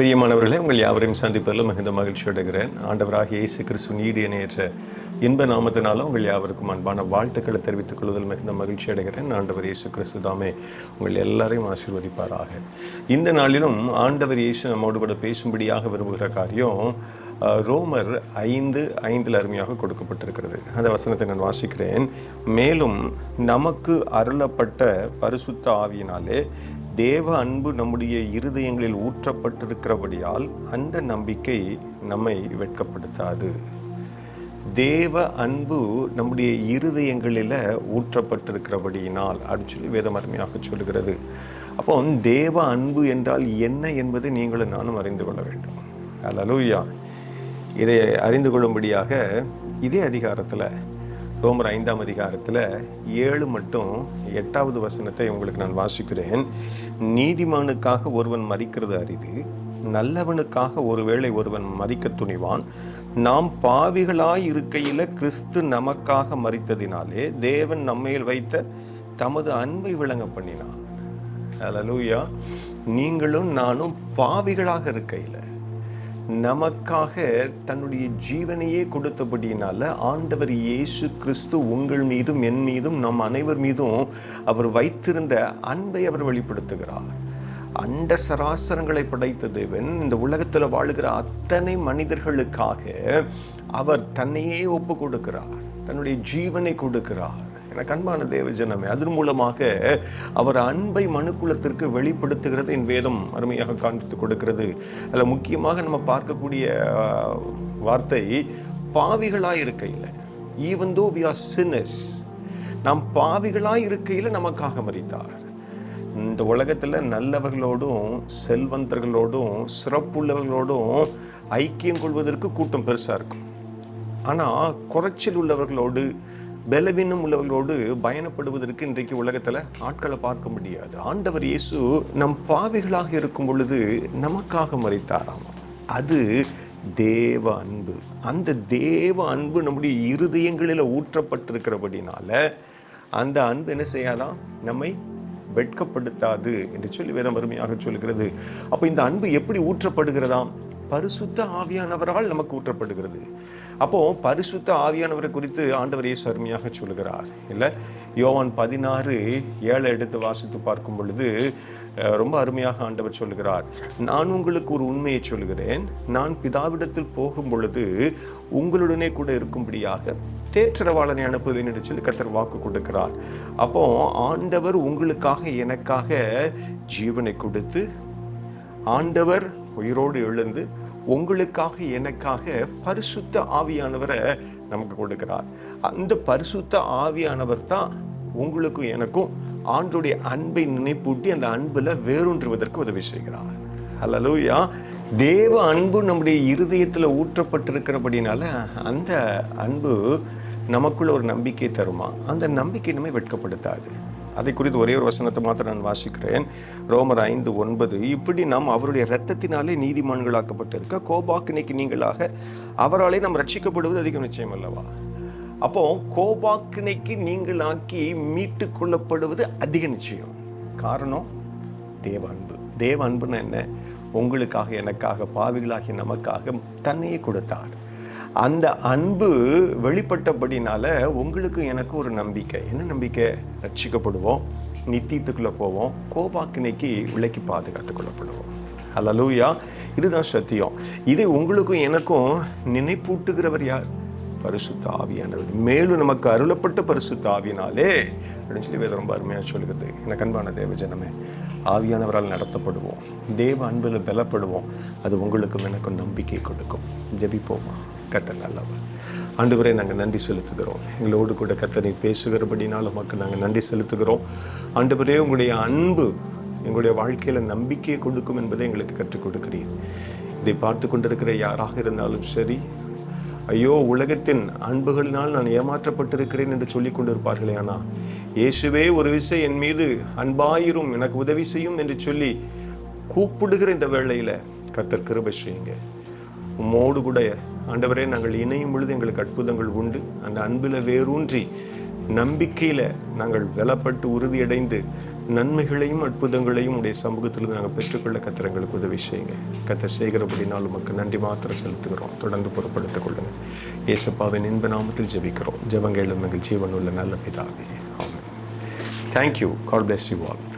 பிரியமானவர்களே உங்கள் யாவரையும் சந்திப்பதில் மிகுந்த மகிழ்ச்சி அடைகிறேன். ஆண்டவராக இயேசு கிறிஸ்து நீடிய இணையற்ற இன்ப நாமத்தினால உங்கள் யாவருக்கும் அன்பான வாழ்த்துக்களை தெரிவித்துக் கொள்வதில் மிகுந்த மகிழ்ச்சி அடைகிறேன். ஆண்டவர் இயேசு கிறிஸ்து தாமே உங்கள் எல்லாரையும் ஆசீர்வதிப்பாராக. இந்த நாளிலும் ஆண்டவர் இயேசு நம்மோடு கூட பேசும்படியாக விரும்புகிற காரியம் ரோமர் ஐந்து ஐந்தில் அருமையாக கொடுக்கப்பட்டிருக்கிறது. அந்த வசனத்தை நான் வாசிக்கிறேன். மேலும் நமக்கு அருளப்பட்ட பரிசுத்த ஆவியினாலே தேவ அன்பு நம்முடைய இருதயங்களில் ஊற்றப்பட்டிருக்கிறபடியால் அந்த நம்பிக்கை நம்மை வெட்கப்படுத்தாது. தேவ அன்பு நம்முடைய இருதயங்களில் ஊற்றப்பட்டிருக்கிறபடியினால் அப்படின்னு சொல்லி வேதமருமையாக சொல்லுகிறது. அப்போ தேவ அன்பு என்றால் என்ன என்பதை நீங்களும் நானும் அறிந்து கொள்ள வேண்டும். அல்லூயா இதை அறிந்து கொள்ளும்படியாக இதே அதிகாரத்தில் ரோமர் ஐந்தாம் அதிகாரத்தில் ஏழு மட்டும் எட்டாவது வசனத்தை உங்களுக்கு நான் வாசிக்கிறேன். நீதிமானுக்காக ஒருவன் மறிக்கிறது அரிது நல்லவனுக்காக ஒருவேளை ஒருவன் மறிக்க துணிவான். நாம் பாவிகளாய் இருக்கையில் கிறிஸ்து நமக்காக மறித்ததினாலே தேவன் நம்மையில் வைத்த தமது அன்பை விளங்க பண்ணினான் அலலூயா நீங்களும் நானும் பாவிகளாக இருக்கையில் நமக்காக தன்னுடைய ஜீவனையே கொடுத்தபடியினால ஆண்டவர் இயேசு கிறிஸ்து உங்கள் மீதும் என் மீதும் நம் அனைவர் மீதும் அவர் வைத்திருந்த அன்பை அவர் வெளிப்படுத்துகிறார். அண்ட சராசரங்களை படைத்த தேவன் இந்த உலகத்தில் வாழுகிற அத்தனை மனிதர்களுக்காக அவர் தன்னையே ஒப்பு கொடுக்கிறார். தன்னுடைய ஜீவனை கொடுக்கிறார். எனக்கு அன்பான தேவ ஜனமே அதன் மூலமாக அவர் அன்பை மனுக்குலத்திற்கு வெளிப்படுத்துகிறது என் வேதம் அருமையாக காண்பித்து கொடுக்கிறது. அதில் முக்கியமாக நம்ம பார்க்கக்கூடிய வார்த்தை பாவிகளாக இருக்கையில் ஈவன் தோ வி ஆர் சின்னஸ் நாம் பாவிகளாக இருக்கையில் நமக்காக மறித்தார் இந்த உலகத்தில் நல்லவர்களோடும் செல்வந்தர்களோடும் சிறப்புள்ளவர்களோடும் ஐக்கியம் கொள்வதற்கு கூட்டம் பெருசாக இருக்கும். ஆனால் குறைச்சல் உள்ளவர்களோடு பலவீனம் உள்ளவர்களோடு பயணப்படுவதற்கு இன்றைக்கு உலகத்தில் ஆட்களை பார்க்க முடியாது. ஆண்டவர் இயேசு நம் பாவிகளாக இருக்கும் பொழுது நமக்காக மறைத்தாராம் அது தேவ அன்பு. அந்த தேவ அன்பு நம்முடைய இருதயங்களில் ஊற்றப்பட்டிருக்கிறபடினால அந்த அன்பு என்ன செய்யாதான் நம்மை வெட்கப்படுத்தாது என்று சொல்லி வேதம் வறுமையாக சொல்கிறது அப்போ இந்த அன்பு எப்படி ஊற்றப்படுகிறதாம்? பரிசுத்த ஆவியானவரால் நமக்கு ஊற்றப்படுகிறது. அப்போ பரிசுத்த ஆவியானவரை குறித்து ஆண்டவரையே சருமையாக அருமையாக சொல்லுகிறார். இல்லை யோவான் பதினாறு ஏழை எடுத்து வாசித்து பார்க்கும் பொழுது ரொம்ப அருமையாக ஆண்டவர் சொல்லுகிறார். நான் உங்களுக்கு ஒரு உண்மையை சொல்லுகிறேன். நான் பிதாவிடத்தில் போகும் பொழுது உங்களுடனே கூட இருக்கும்படியாக தேற்றரவாளனை அனுப்புவேன் என்று சொல்லி கத்தர் வாக்கு கொடுக்கிறார். அப்போ ஆண்டவர் உங்களுக்காக எனக்காக ஜீவனை கொடுத்து ஆண்டவர் உயிரோடு எழுந்து உங்களுக்காக எனக்காக பரிசுத்த ஆவியானவரை நமக்கு கொடுக்கிறார். அந்த பரிசுத்த ஆவியானவர் தான் உங்களுக்கும் எனக்கும் ஆண்டுடைய அன்பை நினைப்பூட்டி அந்த அன்பில் வேரூன்றுவதற்கு உதவி செய்கிறார். அல்லலூயா தேவ அன்பு நம்முடைய இருதயத்தில் ஊற்றப்பட்டிருக்கிறபடினால அந்த அன்பு நமக்குள்ள ஒரு நம்பிக்கை தருமா? அந்த நம்பிக்கை நம்மை வெட்கப்படுத்தாது. அதை குறித்து ஒரே ஒரு வசனத்தை மாத்திரம் நான் வாசிக்கிறேன். ரோமர் ஐந்து ஒன்பது இப்படி நாம் அவருடைய இரத்தத்தினாலே நீதிமான்களாக்கப்பட்டிருக்க கோபாக்கினைக்கு நீங்களாக அவராலே நாம் ரட்சிக்கப்படுவது அதிகம் நிச்சயம் அல்லவா? அப்போ கோபாக்கினைக்கு நீங்களாக்கி மீட்டு கொள்ளப்படுவது அதிக நிச்சயம். காரணம் தேவ அன்பு. தேவ அன்புன்னா என்ன? உங்களுக்காக எனக்காக பாவிகளாகிய நமக்காக தன்னையே கொடுத்தார். அந்த அன்பு வெளிப்பட்டபடினால உங்களுக்கு எனக்கு ஒரு நம்பிக்கை. என்ன நம்பிக்கை? ரட்சிக்கப்படுவோம் நித்தியத்துக்குள்ளே போவோம் கோபாக்கினைக்கு விலைக்கு பாதுகாத்து கொள்ளப்படுவோம். அலலூயா இதுதான் சத்தியம். இதை உங்களுக்கும் எனக்கும் நினைப்பூட்டுகிறவர் யார்? பரிசுத்த ஆவியானவர். மேலும் நமக்கு அருளப்பட்ட பரிசுத்த ஆவியினாலே அப்படின்னு சொல்லி வேதம் ரொம்ப அருமையாக சொல்லுகிறது. எனக்கு அன்பான தேவ ஜனமே ஆவியானவரால் நடத்தப்படுவோம். தேவ அன்பில் பலப்படுவோம். அது உங்களுக்கும் எனக்கும் நம்பிக்கை கொடுக்கும். ஜபிப்போமா? கத்தர் நல்லவர். ஆண்டவரே நாங்கள் நன்றி செலுத்துகிறோம். எங்களோடு கூட கத்தனை பேசுகிறபடினால மக்கள் நாங்கள் நன்றி செலுத்துகிறோம். ஆண்டவரே உங்களுடைய அன்பு எங்களுடைய வாழ்க்கையில் நம்பிக்கையை கொடுக்கும் என்பதை எங்களுக்கு கற்றுக் கொடுக்கிறீர். இதை பார்த்து கொண்டிருக்கிற யாராக இருந்தாலும் சரி ஐயோ உலகத்தின் அன்புகளினால் நான் ஏமாற்றப்பட்டிருக்கிறேன் என்று சொல்லிக் கொண்டிருப்பார்களே ஆனா இயேசுவே ஒரு விசை என் மீது அன்பாயிரும் எனக்கு உதவி செய்யும் என்று சொல்லி கூப்பிடுகிற இந்த வேளையில கத்தர் கிருபை செய்யுங்க. உம்மோடு கூட ஆண்டவரே நாங்கள் இணையும் பொழுது எங்களுக்கு அற்புதங்கள் உண்டு. அந்த அன்பில் வேரூன்றி நம்பிக்கையில் நாங்கள் வெலப்பட்டு உறுதியடைந்து நன்மைகளையும் அற்புதங்களையும் உடைய சமூகத்திலிருந்து நாங்கள் பெற்றுக்கொள்ள கத்தர் எங்களுக்கு உதவி செய்யுங்க. கத்த செய்கிறபடினால் உமக்கு நன்றி மாத்திரம் செலுத்துகிறோம். தொடர்ந்து பொருட்படுத்திக் கொள்ளுங்க ஏசப்பாவின் இன்ப நாமத்தில் ஜெபிக்கிறோம். ஜெபங்களும் எங்கள் ஜீவனுள்ள நல்ல பிதாவே. ஆமாம் thank you God bless you all